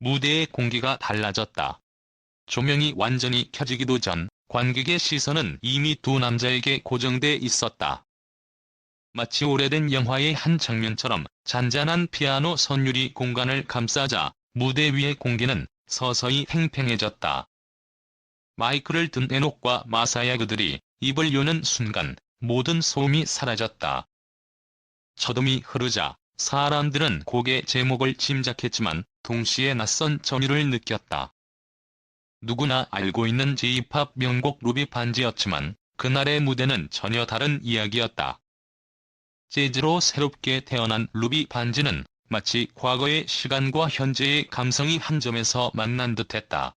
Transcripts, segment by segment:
무대의 공기가 달라졌다. 조명이 완전히 켜지기도 전 관객의 시선은 이미 두 남자에게 고정돼 있었다. 마치 오래된 영화의 한 장면처럼 잔잔한 피아노 선율이 공간을 감싸자 무대 위의 공기는 서서히 팽팽해졌다. 마이크를 든 에녹과 마사야 그들이 입을 여는 순간 모든 소음이 사라졌다. 첫음이 흐르자 사람들은 곡의 제목을 짐작했지만 동시에 낯선 전율을 느꼈다. 누구나 알고 있는 J-팝 명곡 루비 반지였지만 그날의 무대는 전혀 다른 이야기였다. 재즈로 새롭게 태어난 루비 반지는 마치 과거의 시간과 현재의 감성이 한 점에서 만난 듯했다.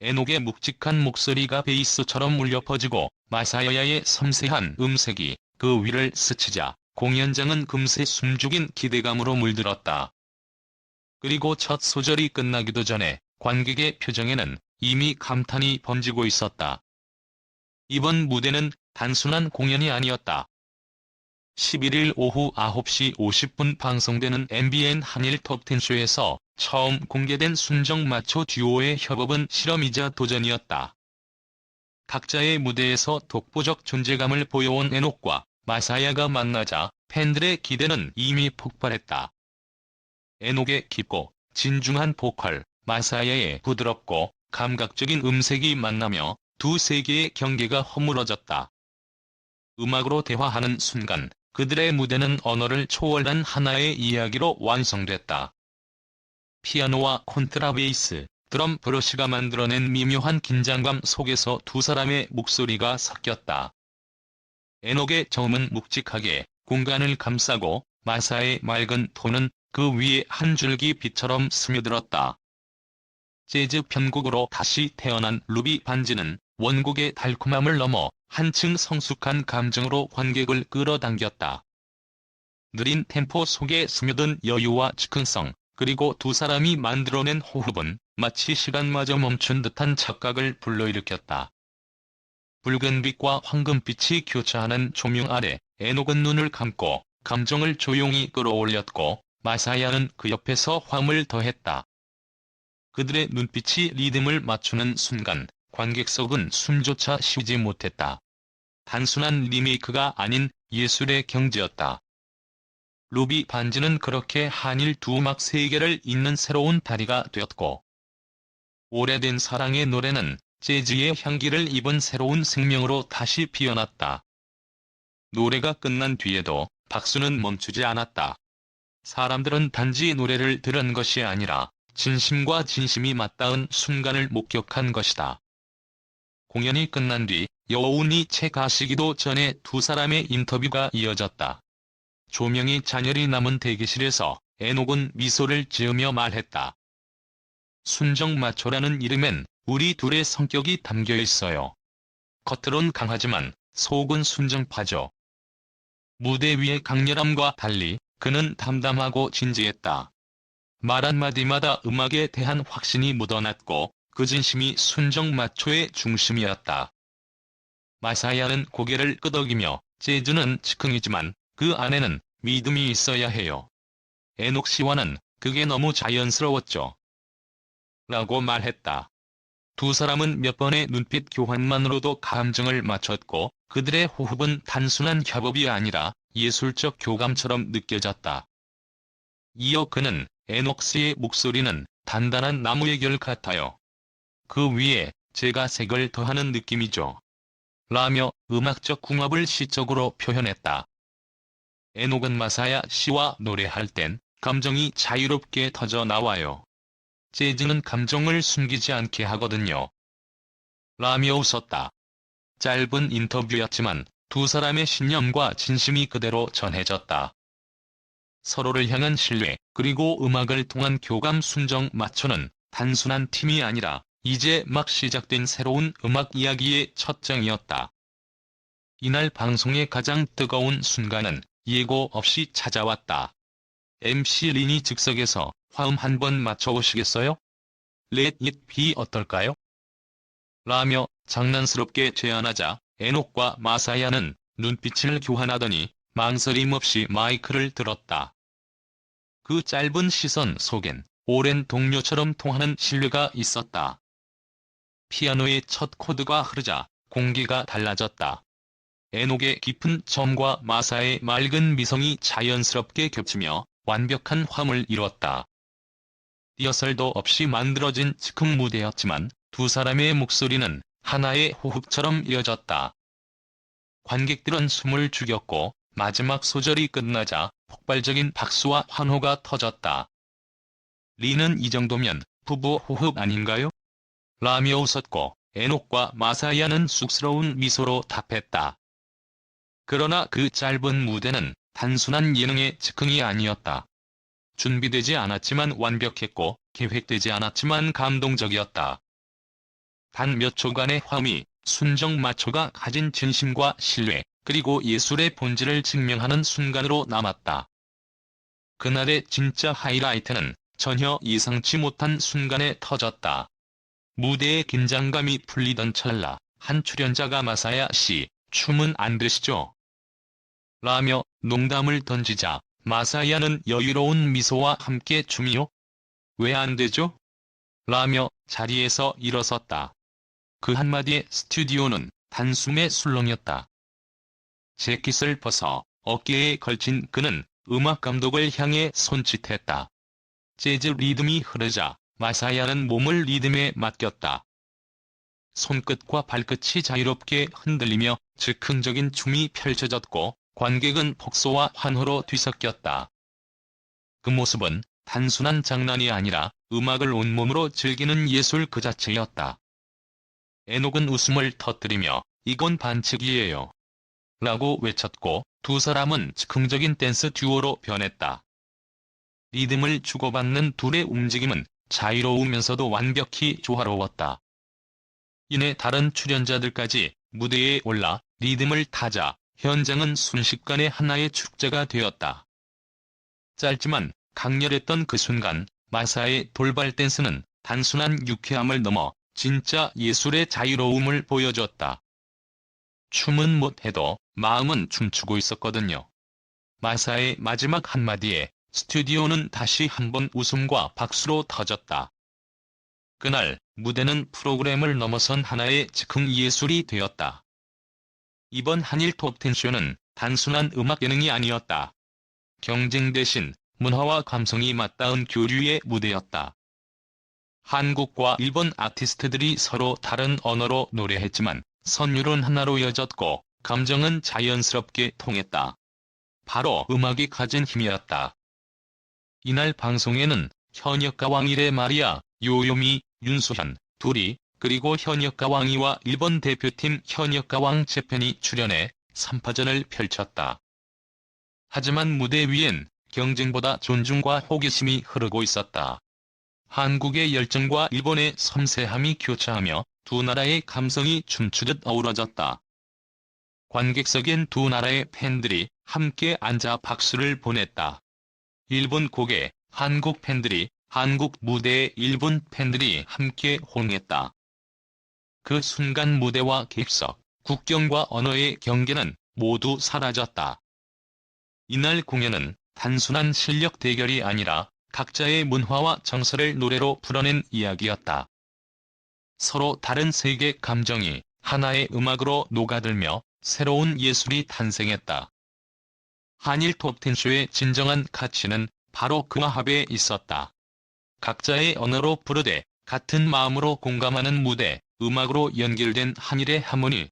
에녹의 묵직한 목소리가 베이스처럼 울려 퍼지고 마사야의 섬세한 음색이 그 위를 스치자 공연장은 금세 숨죽인 기대감으로 물들었다. 그리고 첫 소절이 끝나기도 전에 관객의 표정에는 이미 감탄이 번지고 있었다. 이번 무대는 단순한 공연이 아니었다. 11일 오후 9시 50분 방송되는 MBN 한일 톱10쇼에서 처음 공개된 순정 마초 듀오의 협업은 실험이자 도전이었다. 각자의 무대에서 독보적 존재감을 보여온 에녹과 마사야가 만나자 팬들의 기대는 이미 폭발했다. 에녹의 깊고 진중한 보컬, 마사야의 부드럽고 감각적인 음색이 만나며 두 세계의 경계가 허물어졌다. 음악으로 대화하는 순간 그들의 무대는 언어를 초월한 하나의 이야기로 완성됐다. 피아노와 콘트라베이스, 드럼 브러쉬가 만들어낸 미묘한 긴장감 속에서 두 사람의 목소리가 섞였다. 에녹의 저음은 묵직하게 공간을 감싸고 마사의 맑은 톤은 그 위에 한 줄기 빛처럼 스며들었다. 재즈 편곡으로 다시 태어난 루비 반지는 원곡의 달콤함을 넘어 한층 성숙한 감정으로 관객을 끌어당겼다. 느린 템포 속에 스며든 여유와 즉흥성, 그리고 두 사람이 만들어낸 호흡은 마치 시간마저 멈춘 듯한 착각을 불러일으켰다. 붉은빛과 황금빛이 교차하는 조명 아래 에녹은 눈을 감고 감정을 조용히 끌어올렸고 마사야는 그 옆에서 화음을 더했다. 그들의 눈빛이 리듬을 맞추는 순간 관객석은 숨조차 쉬지 못했다. 단순한 리메이크가 아닌 예술의 경지였다. 루비 반지는 그렇게 한일 두 음악 세계를 잇는 새로운 다리가 되었고 오래된 사랑의 노래는 재즈의 향기를 입은 새로운 생명으로 다시 피어났다. 노래가 끝난 뒤에도 박수는 멈추지 않았다. 사람들은 단지 노래를 들은 것이 아니라 진심과 진심이 맞닿은 순간을 목격한 것이다. 공연이 끝난 뒤 여운이 채 가시기도 전에 두 사람의 인터뷰가 이어졌다. 조명이 잔열이 남은 대기실에서 에녹은 미소를 지으며 말했다. 순정마초라는 이름엔 우리 둘의 성격이 담겨 있어요. 겉으론 강하지만 속은 순정파죠. 무대 위의 강렬함과 달리 그는 담담하고 진지했다. 말 한마디마다 음악에 대한 확신이 묻어났고 그 진심이 순정 마초의 중심이었다. 마사야는 고개를 끄덕이며 재즈는 즉흥이지만 그 안에는 믿음이 있어야 해요. 에녹 씨와는 그게 너무 자연스러웠죠. 라고 말했다. 두 사람은 몇 번의 눈빛 교환만으로도 감정을 맞췄고 그들의 호흡은 단순한 협업이 아니라 예술적 교감처럼 느껴졌다. 이어 그는 에녹 씨의 목소리는 단단한 나무의 결 같아요. 그 위에 제가 색을 더하는 느낌이죠. 라며 음악적 궁합을 시적으로 표현했다. 에녹은 마사야 씨와 노래할 땐 감정이 자유롭게 터져 나와요. 재즈는 감정을 숨기지 않게 하거든요. 라며 웃었다. 짧은 인터뷰였지만 두 사람의 신념과 진심이 그대로 전해졌다. 서로를 향한 신뢰, 그리고 음악을 통한 교감 순정 맞춰는 단순한 팀이 아니라 이제 막 시작된 새로운 음악 이야기의 첫 장이었다. 이날 방송의 가장 뜨거운 순간은 예고 없이 찾아왔다. MC 린이 즉석에서 화음 한 번 맞춰보시겠어요? Let it be 어떨까요? 라며 장난스럽게 제안하자 에녹과 마사야는 눈빛을 교환하더니 망설임 없이 마이크를 들었다. 그 짧은 시선 속엔 오랜 동료처럼 통하는 신뢰가 있었다. 피아노의 첫 코드가 흐르자 공기가 달라졌다. 에녹의 깊은 점과 마사의 맑은 미성이 자연스럽게 겹치며 완벽한 화음을 이뤘다. 리허설도 없이 만들어진 즉흥 무대였지만 두 사람의 목소리는 하나의 호흡처럼 이어졌다. 관객들은 숨을 죽였고 마지막 소절이 끝나자 폭발적인 박수와 환호가 터졌다. 리는 이 정도면 부부 호흡 아닌가요? 라며 웃었고 에녹과 마사야는 쑥스러운 미소로 답했다. 그러나 그 짧은 무대는 단순한 예능의 즉흥이 아니었다. 준비되지 않았지만 완벽했고 계획되지 않았지만 감동적이었다. 단 몇 초간의 화음이 순정 마초가 가진 진심과 신뢰, 그리고 예술의 본질을 증명하는 순간으로 남았다. 그날의 진짜 하이라이트는 전혀 예상치 못한 순간에 터졌다. 무대의 긴장감이 풀리던 찰나 한 출연자가 마사야 씨, 춤은 안 되시죠? 라며 농담을 던지자 마사야는 여유로운 미소와 함께 춤이요? 왜 안 되죠? 라며 자리에서 일어섰다. 그 한마디에 스튜디오는 단숨에 술렁였다. 재킷을 벗어 어깨에 걸친 그는 음악 감독을 향해 손짓했다. 재즈 리듬이 흐르자 마사야는 몸을 리듬에 맡겼다. 손끝과 발끝이 자유롭게 흔들리며 즉흥적인 춤이 펼쳐졌고 관객은 폭소와 환호로 뒤섞였다. 그 모습은 단순한 장난이 아니라 음악을 온몸으로 즐기는 예술 그 자체였다. 에녹은 웃음을 터뜨리며 이건 반칙이에요. 라고 외쳤고 두 사람은 즉흥적인 댄스 듀오로 변했다. 리듬을 주고받는 둘의 움직임은 자유로우면서도 완벽히 조화로웠다. 이내 다른 출연자들까지 무대에 올라 리듬을 타자 현장은 순식간에 하나의 축제가 되었다. 짧지만 강렬했던 그 순간 마사의 돌발 댄스는 단순한 유쾌함을 넘어 진짜 예술의 자유로움을 보여줬다. 춤은 못해도 마음은 춤추고 있었거든요. 마사의 마지막 한마디에 스튜디오는 다시 한번 웃음과 박수로 터졌다. 그날 무대는 프로그램을 넘어선 하나의 즉흥 예술이 되었다. 이번 한일 톱텐쇼는 단순한 음악 예능이 아니었다. 경쟁 대신 문화와 감성이 맞닿은 교류의 무대였다. 한국과 일본 아티스트들이 서로 다른 언어로 노래했지만 선율은 하나로 이어졌고 감정은 자연스럽게 통했다. 바로 음악이 가진 힘이었다. 이날 방송에는 현역 가 왕일의 마리아, 요요미, 윤수현, 둘이 그리고 현역가 왕이와 일본 대표팀 현역가 왕 재편이 출연해 3파전을 펼쳤다. 하지만 무대 위엔 경쟁보다 존중과 호기심이 흐르고 있었다. 한국의 열정과 일본의 섬세함이 교차하며 두 나라의 감성이 춤추듯 어우러졌다. 관객석엔 두 나라의 팬들이 함께 앉아 박수를 보냈다. 일본 곡에 한국 팬들이, 한국 무대에 일본 팬들이 함께 호응했다. 그 순간 무대와 객석, 국경과 언어의 경계는 모두 사라졌다. 이날 공연은 단순한 실력 대결이 아니라 각자의 문화와 정서를 노래로 풀어낸 이야기였다. 서로 다른 세계 감정이 하나의 음악으로 녹아들며 새로운 예술이 탄생했다. 한일 톱텐쇼의 진정한 가치는 바로 그 화합에 있었다. 각자의 언어로 부르되 같은 마음으로 공감하는 무대, 음악으로 연결된 한일의 하모니.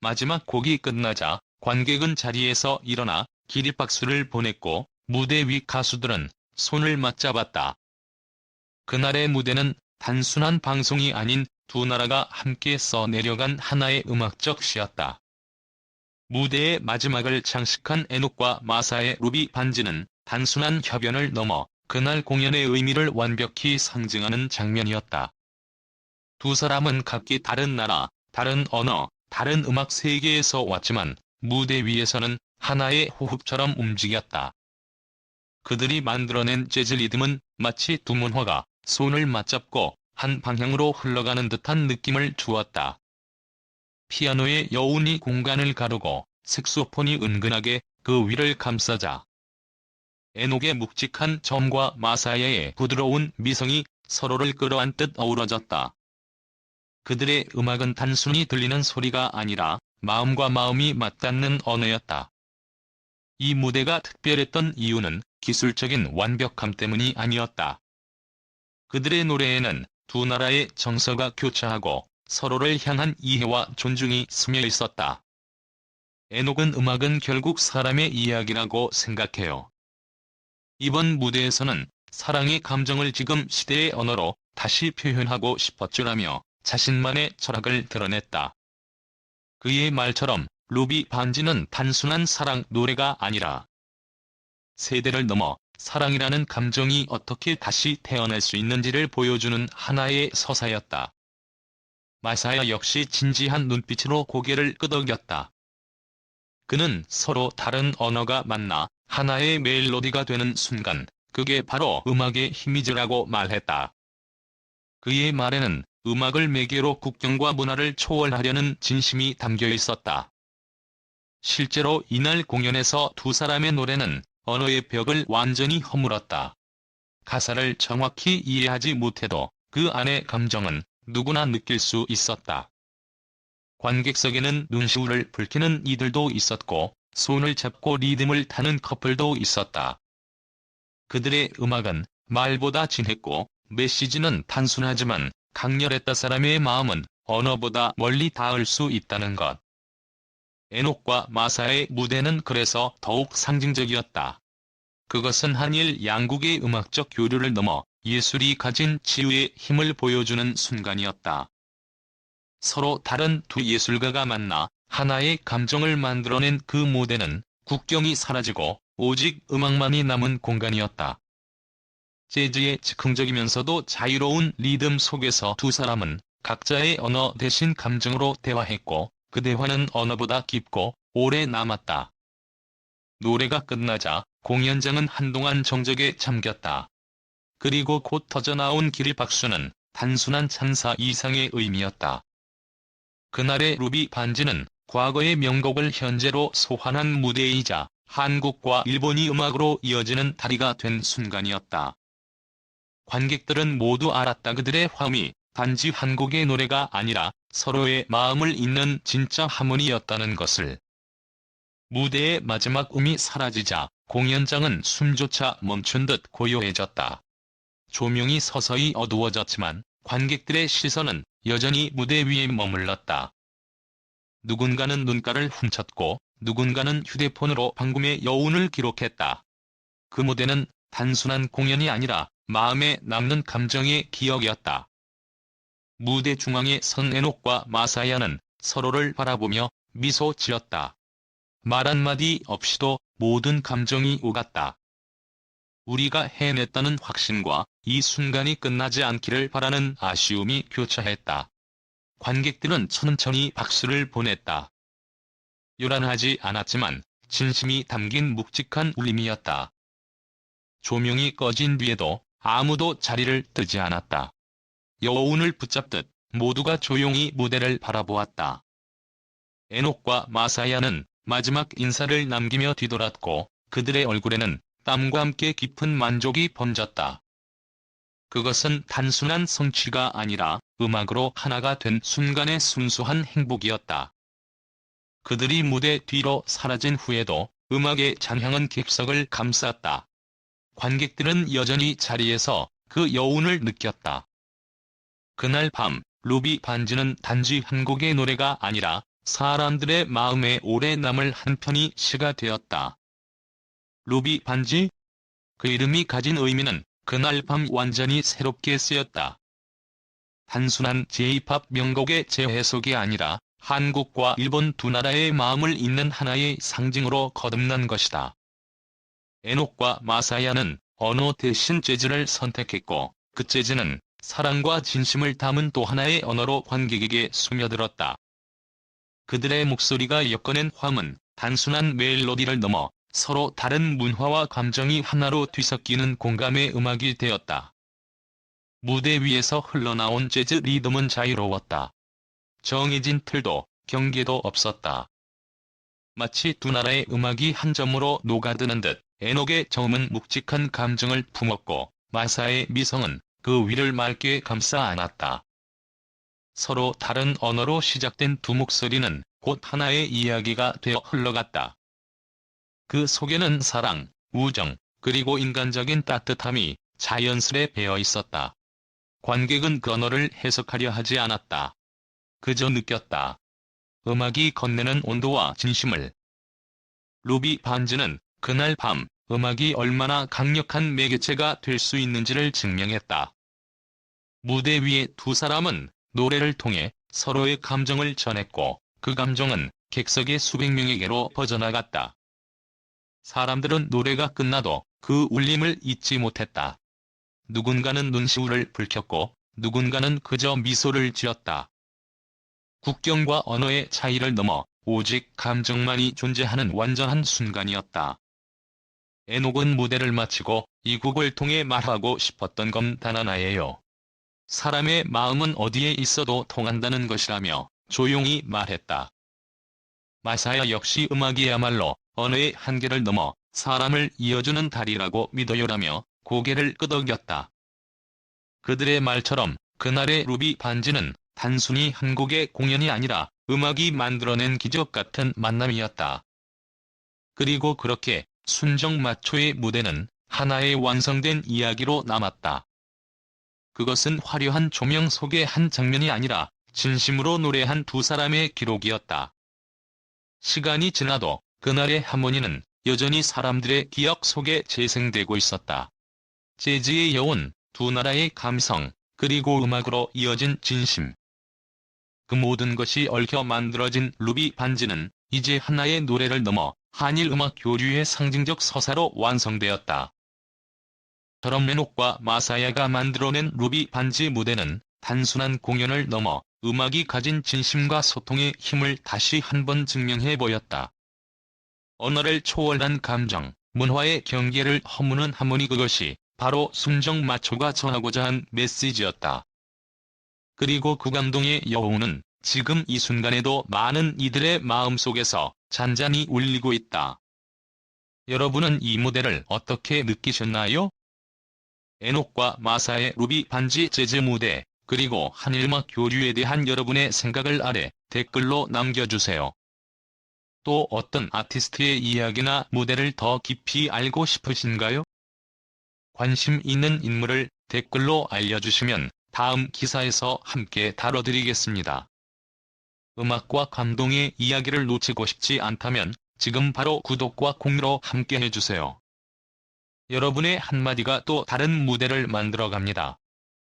마지막 곡이 끝나자 관객은 자리에서 일어나 기립박수를 보냈고 무대 위 가수들은 손을 맞잡았다. 그날의 무대는 단순한 방송이 아닌 두 나라가 함께 써내려간 하나의 음악적 시였다. 무대의 마지막을 장식한 에녹과 마사의 루비 반지는 단순한 협연을 넘어 그날 공연의 의미를 완벽히 상징하는 장면이었다. 두 사람은 각기 다른 나라, 다른 언어, 다른 음악 세계에서 왔지만 무대 위에서는 하나의 호흡처럼 움직였다. 그들이 만들어낸 재즈 리듬은 마치 두 문화가 손을 맞잡고 한 방향으로 흘러가는 듯한 느낌을 주었다. 피아노의 여운이 공간을 가르고 색소폰이 은근하게 그 위를 감싸자 에녹의 묵직한 점과 마사야의 부드러운 미성이 서로를 끌어안듯 어우러졌다. 그들의 음악은 단순히 들리는 소리가 아니라 마음과 마음이 맞닿는 언어였다. 이 무대가 특별했던 이유는 기술적인 완벽함 때문이 아니었다. 그들의 노래에는 두 나라의 정서가 교차하고 서로를 향한 이해와 존중이 스며 있었다. 에녹은 음악은 결국 사람의 이야기라고 생각해요. 이번 무대에서는 사랑의 감정을 지금 시대의 언어로 다시 표현하고 싶었주라며 자신만의 철학을 드러냈다. 그의 말처럼 루비 반지는 단순한 사랑 노래가 아니라 세대를 넘어 사랑이라는 감정이 어떻게 다시 태어날 수 있는지를 보여주는 하나의 서사였다. 마사야 역시 진지한 눈빛으로 고개를 끄덕였다. 그는 서로 다른 언어가 만나 하나의 멜로디가 되는 순간 그게 바로 음악의 힘이지라고 말했다. 그의 말에는 음악을 매개로 국경과 문화를 초월하려는 진심이 담겨 있었다. 실제로 이날 공연에서 두 사람의 노래는 언어의 벽을 완전히 허물었다. 가사를 정확히 이해하지 못해도 그 안의 감정은 누구나 느낄 수 있었다. 관객석에는 눈시울을 붉히는 이들도 있었고 손을 잡고 리듬을 타는 커플도 있었다. 그들의 음악은 말보다 진했고 메시지는 단순하지만 강렬했다 사람의 마음은 언어보다 멀리 닿을 수 있다는 것. 에녹과 마사의 무대는 그래서 더욱 상징적이었다. 그것은 한일 양국의 음악적 교류를 넘어 예술이 가진 치유의 힘을 보여주는 순간이었다. 서로 다른 두 예술가가 만나 하나의 감정을 만들어낸 그 무대는 국경이 사라지고 오직 음악만이 남은 공간이었다. 재즈의 즉흥적이면서도 자유로운 리듬 속에서 두 사람은 각자의 언어 대신 감정으로 대화했고 그 대화는 언어보다 깊고 오래 남았다. 노래가 끝나자 공연장은 한동안 정적에 잠겼다. 그리고 곧 터져나온 길 박수는 단순한 찬사 이상의 의미였다. 그날의 루비 반지는 과거의 명곡을 현재로 소환한 무대이자 한국과 일본이 음악으로 이어지는 다리가 된 순간이었다. 관객들은 모두 알았다 그들의 화음이 단지 한국의 노래가 아니라 서로의 마음을 잇는 진짜 하모니였다는 것을. 무대의 마지막 음이 사라지자 공연장은 숨조차 멈춘 듯 고요해졌다. 조명이 서서히 어두워졌지만 관객들의 시선은 여전히 무대 위에 머물렀다. 누군가는 눈가를 훔쳤고 누군가는 휴대폰으로 방금의 여운을 기록했다. 그 무대는 단순한 공연이 아니라 마음에 남는 감정의 기억이었다. 무대 중앙에 선 에녹과 마사야는 서로를 바라보며 미소 지었다. 말 한마디 없이도 모든 감정이 오갔다. 우리가 해냈다는 확신과 이 순간이 끝나지 않기를 바라는 아쉬움이 교차했다. 관객들은 천천히 박수를 보냈다. 요란하지 않았지만 진심이 담긴 묵직한 울림이었다. 조명이 꺼진 뒤에도 아무도 자리를 뜨지 않았다. 여운을 붙잡듯 모두가 조용히 무대를 바라보았다. 에녹과 마사야는 마지막 인사를 남기며 뒤돌았고 그들의 얼굴에는 땀과 함께 깊은 만족이 번졌다. 그것은 단순한 성취가 아니라 음악으로 하나가 된 순간의 순수한 행복이었다. 그들이 무대 뒤로 사라진 후에도 음악의 잔향은 객석을 감쌌다. 관객들은 여전히 자리에서 그 여운을 느꼈다. 그날 밤 루비 반지는 단지 한 곡의 노래가 아니라 사람들의 마음에 오래 남을 한 편이 시가 되었다. 루비 반지? 그 이름이 가진 의미는 그날 밤 완전히 새롭게 쓰였다. 단순한 J-팝 명곡의 재해석이 아니라 한국과 일본 두 나라의 마음을 잇는 하나의 상징으로 거듭난 것이다. 에녹과 마사야는 언어 대신 재즈를 선택했고 그 재즈는 사랑과 진심을 담은 또 하나의 언어로 관객에게 스며들었다. 그들의 목소리가 엮어낸 화음은 단순한 멜로디를 넘어 서로 다른 문화와 감정이 하나로 뒤섞이는 공감의 음악이 되었다. 무대 위에서 흘러나온 재즈 리듬은 자유로웠다. 정해진 틀도 경계도 없었다. 마치 두 나라의 음악이 한 점으로 녹아드는 듯 에녹의 저음은 묵직한 감정을 품었고 마사의 미성은 그 위를 맑게 감싸 안았다. 서로 다른 언어로 시작된 두 목소리는 곧 하나의 이야기가 되어 흘러갔다. 그 속에는 사랑, 우정, 그리고 인간적인 따뜻함이 자연스레 배어 있었다. 관객은 그 언어를 해석하려 하지 않았다. 그저 느꼈다. 음악이 건네는 온도와 진심을. 루비 반즈는 그날 밤 음악이 얼마나 강력한 매개체가 될 수 있는지를 증명했다. 무대 위의 두 사람은 노래를 통해 서로의 감정을 전했고 그 감정은 객석의 수백 명에게로 퍼져나갔다. 사람들은 노래가 끝나도 그 울림을 잊지 못했다. 누군가는 눈시울을 붉혔고 누군가는 그저 미소를 지었다. 국경과 언어의 차이를 넘어 오직 감정만이 존재하는 완전한 순간이었다. 에녹은 무대를 마치고 이 곡을 통해 말하고 싶었던 건 단 하나예요. 사람의 마음은 어디에 있어도 통한다는 것이라며 조용히 말했다. 마사야 역시 음악이야말로 언어의 한계를 넘어 사람을 이어주는 다리라고 믿어요라며 고개를 끄덕였다. 그들의 말처럼 그날의 루비 반지는 단순히 한 곡의 공연이 아니라 음악이 만들어낸 기적 같은 만남이었다. 그리고 그렇게 순정 마초의 무대는 하나의 완성된 이야기로 남았다. 그것은 화려한 조명 속의 한 장면이 아니라 진심으로 노래한 두 사람의 기록이었다. 시간이 지나도 그날의 하모니는 여전히 사람들의 기억 속에 재생되고 있었다. 재즈의 여운, 두 나라의 감성, 그리고 음악으로 이어진 진심. 그 모든 것이 얽혀 만들어진 루비 반지는 이제 하나의 노래를 넘어 한일 음악 교류의 상징적 서사로 완성되었다. 메녹과 마사야가 만들어낸 루비 반지 무대는 단순한 공연을 넘어 음악이 가진 진심과 소통의 힘을 다시 한번 증명해 보였다. 언어를 초월한 감정, 문화의 경계를 허무는 하모니 그것이 바로 순정 마초가 전하고자 한 메시지였다. 그리고 그 감동의 여운은 지금 이 순간에도 많은 이들의 마음속에서 잔잔히 울리고 있다. 여러분은 이 무대를 어떻게 느끼셨나요? 에녹과 마사의 루비 반지 재즈 무대, 그리고 한일막 교류에 대한 여러분의 생각을 아래 댓글로 남겨주세요. 또 어떤 아티스트의 이야기나 무대를 더 깊이 알고 싶으신가요? 관심 있는 인물을 댓글로 알려주시면 다음 기사에서 함께 다뤄드리겠습니다. 음악과 감동의 이야기를 놓치고 싶지 않다면 지금 바로 구독과 공유로 함께 해주세요. 여러분의 한마디가 또 다른 무대를 만들어갑니다.